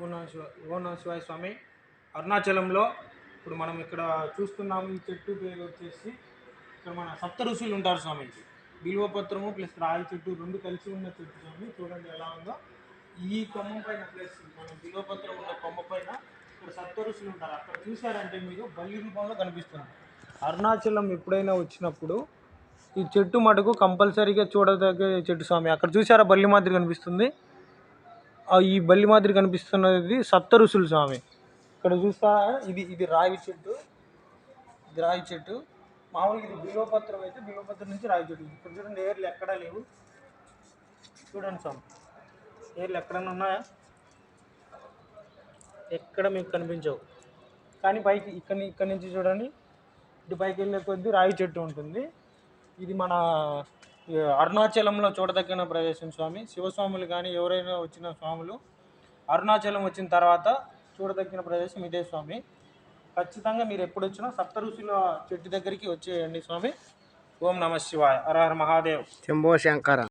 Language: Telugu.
ఓ నమ శివాయ స్వామి అరుణాచలంలో ఇప్పుడు మనం ఇక్కడ చూస్తున్నాము ఈ చెట్టు పేరు వచ్చేసి ఇక్కడ మన సప్త ఋషులు ఉంటారు స్వామికి బిల్వపత్రము ప్లస్ రాయి చెట్టు రెండు కలిసి ఉన్న చెట్టు స్వామి. చూడండి ఎలా ఉందో. ఈ కొమ్మ పైన ప్లస్ మన బిల్వపత్రం ఉన్న కొమ్మ పైన ఇక్కడ సప్త ఋషులు ఉంటారు. అక్కడ చూసారంటే మీరు బల్లి రూపంలో కనిపిస్తుంది. అరుణాచలం ఎప్పుడైనా వచ్చినప్పుడు ఈ చెట్టు మటుకు కంపల్సరీగా చూడదగ్గ చెట్టు స్వామి. అక్కడ చూసారా బల్లి మాదిరి కనిపిస్తుంది? ఈ బల్లి మాదిరి కనిపిస్తున్నది సప్త ఋషులు స్వామి. ఇక్కడ చూస్తా ఇది ఇది రావి చెట్టు. ఇది రావి చెట్టు. మామూలుగా ఇది బిల్వపత్రం అయితే బిల్వపత్రం నుంచి రావి చెట్టు. ఇక్కడ చూడండి ఏర్లు ఎక్కడా లేవు. చూడండి స్వామి ఏర్లు ఎక్కడన్నా ఉన్నాయా? ఎక్కడ మీకు కనిపించవు. కానీ పైకి ఇక్కడ ఇక్కడ నుంచి చూడండి. ఇటు పైకి వెళ్ళే కొద్దీ రావి చెట్టు ఉంటుంది. ఇది మన అరుణాచలంలో చూడదగిన ప్రదేశం స్వామి. శివస్వాములు కానీ ఎవరైనా వచ్చిన స్వాములు అరుణాచలం వచ్చిన తర్వాత చూడదగిన ప్రదేశం ఇదే స్వామి. ఖచ్చితంగా మీరు ఎప్పుడు వచ్చినా సప్త ఋషుల చెట్టు దగ్గరికి వచ్చేయండి స్వామి. ఓం నమ శివాయ. హర హర మహాదేవ్. శంభో శంకర.